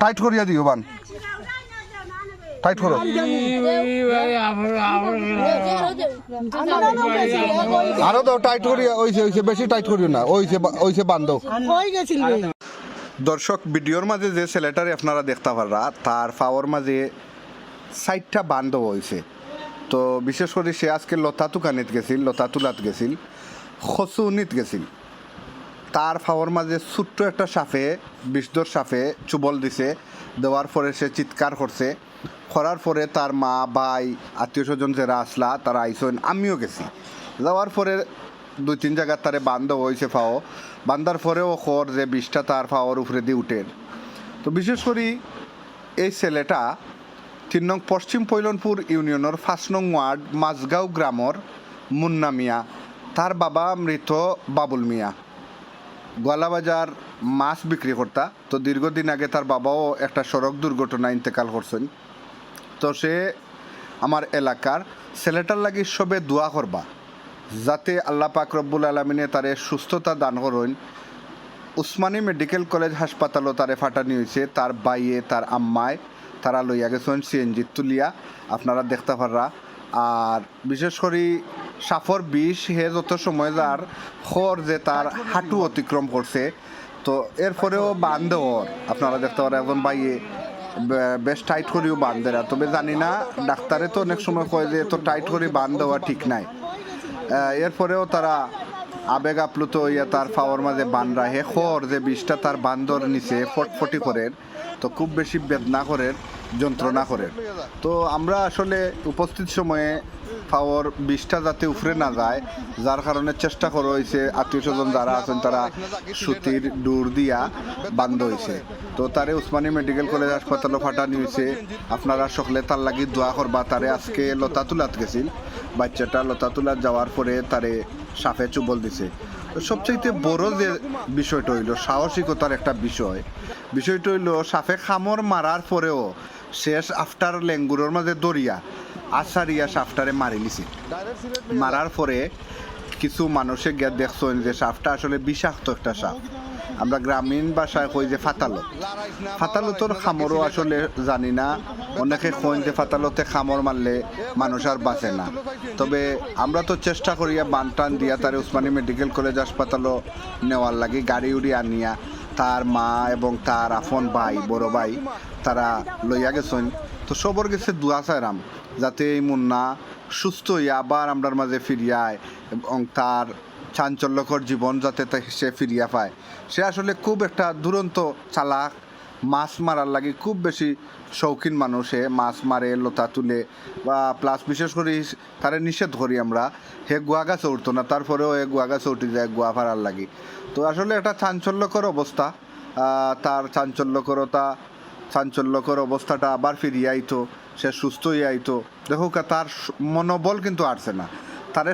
Tight করিয়া দিও বান। Tight করো। আরও দাও টাইট করিয়া ওইছে ওইছে বেশি টাইট করিও না ওইছে বা- ওইছে বান্ধব দর্শক ভিডিওর মাঝে যে ছেলেটারে আপনারা দেখতে পাররা তার পাওয়ার মাঝে সাইডটা বান্ধব হয়েছে তো বিশেষ করে সে আজকে লতা তুকানিত গেছিল লতা তুলাত গেছিল খসুনিত গেছিল। তার ফাওয়ার মাঝে ছোট্ট একটা সাপে বিষদর সাপে চুবল দিছে। দেওয়ার পরে সে চিৎকার করছে। করার পরে তার মা, ভাই, আত্মীয় স্বজন যারা আসলা, তারা আইসেন, আমিও গেছি। যাওয়ার পরে দুই তিন জায়গার তারে বান্ধব হয়েছে ফাও। বান্ধার পরেও খর যে বিষটা তার ফাওয়ার উপরে দিয়ে উঠেন তো বিশেষ করে এই ছেলেটা তিন নং পশ্চিম পৈলনপুর ইউনিয়নের ফার্স্ট নং ওয়ার্ড মাঝগাঁও গ্রামর মুন্না মিয়া। তার বাবা মৃত বাবুল মিয়া। গোয়ালাবাজার মাছ বিক্রি করতা। তো দীর্ঘদিন আগে তার বাবাও একটা সড়ক দুর্ঘটনা ইন্তেকাল করছেন। তো সে আমার এলাকার ছেলেটার লাগি সবে দোয়া করবা, যাতে আল্লাহ পাক রব্বুল আলমিনে তারে সুস্থতা দান করেন। উসমানী মেডিকেল কলেজ হাসপাতালও তারে ফাটানি হয়েছে তার বাইয়ে, তার আম্মায় তারা লইয়া গেছেন সিএনজি তুলিয়া। আপনারা দেখতে পাররা আর বিশেষ করে সাফর বিষ, হে যত সময় যার খর যে তার হাঁটু অতিক্রম করছে। তো এরপরেও বান্ধে হর আপনারা দেখতে পারেন এখন বাইয়ে বেশ টাইট করেও বান্ধে না তবে জানি না, ডাক্তারে তো অনেক সময় কয় যে এত টাইট করে বান্ধ দেওয়া ঠিক নাই। এরপরেও তারা আবেগ আপ্লুত হইয়া তার ফাওয়ার মাঝে বান রাখে খর যে বিষটা তার বান্দর নিচে ফটফটি করে তো খুব বেশি বেদনা করে যন্ত্রণা করে তো আমরা আসলে উপস্থিত সময়ে ফাওয়ার বিষটা যাতে উফরে না যায়, যার কারণে চেষ্টা করা হয়েছে, আত্মীয় স্বজন যারা আছেন তারা সুতির দূর দিয়া বান্ধ হয়েছে। তো তারে উসমানী মেডিকেল কলেজ হাসপাতালও ফাটানি হয়েছে। আপনারা সকলে তার লাগি দোয়া করবা, তারে আজকে লতা তুলাত গেছিল। বাচ্চাটা লতা তুলাত যাওয়ার পরে তারে সাফে চুবল দিছে। তো সবচাইতে বড় যে বিষয়টা হইল, সাহসিকতার একটা বিষয়। বিষয়টা হইল, সাফে খামর মারার পরেও শেষ আফটার লেঙ্গুরের মাঝে দরিয়া আসারিয়া সাফটারে মারি নিছে। মারার পরে কিছু মানুষে গিয়ে দেখছেন যে সাফটা আসলে বিষাক্ত একটা সাপ আমরা গ্রামীণ ভাষায় কই যে ফাতালত। ফাতালতর খামরও আসলে জানি না। অনেকে কইন যে ফাতালতে খামর মারলে মানুষ আর বাঁচে না। তবে আমরা তো চেষ্টা করিয়া বান টান দিয়া তারে উসমানী মেডিকেল কলেজ হাসপাতালও নেওয়ার লাগে, গাড়ি উড়ি আনিয়া তার মা এবং তার আফন ভাই, বড় ভাই তারা লইয়া গেছেন। তো সবর গেছে দুয়া চাইরাম যাতে এই মুন্না সুস্থ হইয়া আবার আমরার মাঝে ফিরিয়ায় এবং তার চাঞ্চল্যকর জীবন যাতে সে ফিরিয়া পায়। সে আসলে খুব একটা দুরন্ত চালাক, মাছ মারার লাগে খুব বেশি শৌখিন মানুষে মাছ মারে, লতা তুলে বা প্লাস বিশেষ করে তারে নিষেধ করি আমরা, হে গুয়া গাছে উঠতো না, তারপরেও হে গুয়া গাছে উঠে যায় গুয়া ফাড়ার লাগি। তো আসলে একটা চাঞ্চল্যকর অবস্থা তার চাঞ্চল্যকরতা, চাঞ্চল্যকর অবস্থাটা আবার ফিরিয়ে আইতো, সে সুস্থ হয়ে আইতো। দেখো তার মনোবল কিন্তু আসছে না। তারে